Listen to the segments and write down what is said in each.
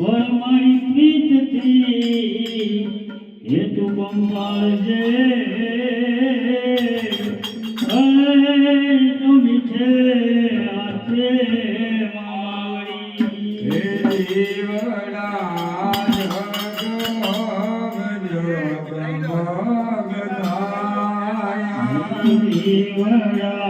પર મારી પ્રીતથી હે તું બંબાળજે મીઠે આથે મારી. વડા જગ બ્રહ્મ જ્ઞાયા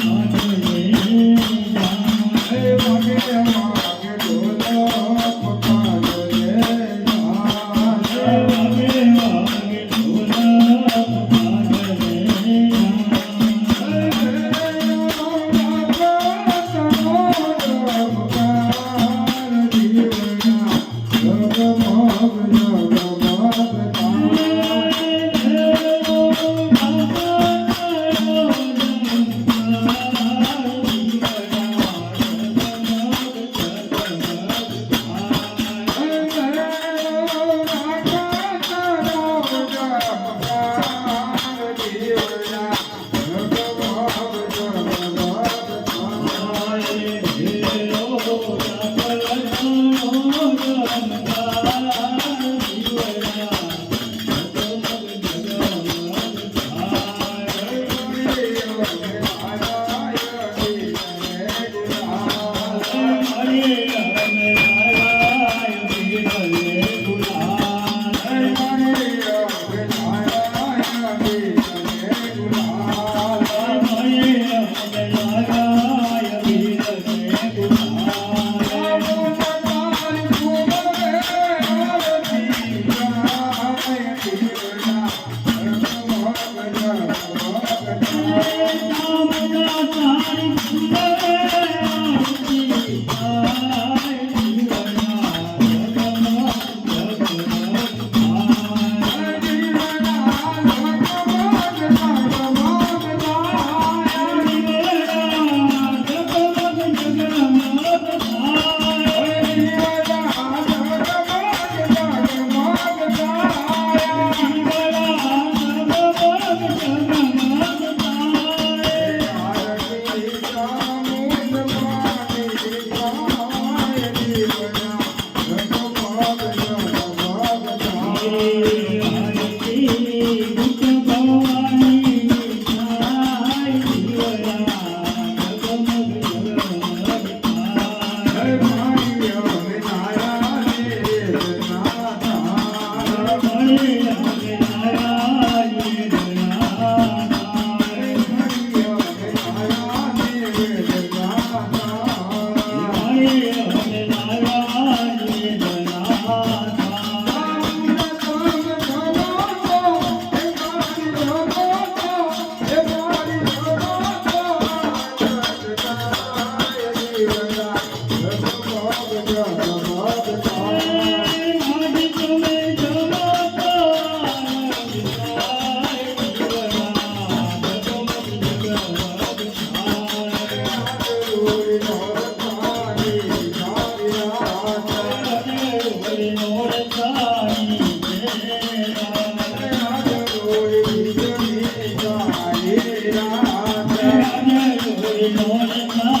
Oh, ನೋಡಮ್ಮ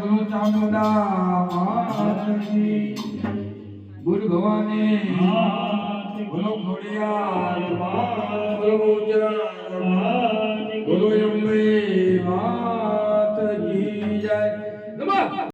ગુરુ ચામુંડા ગુરુ ભવાની ગુરુ ઘોડિયા ગુરુ ગુરુ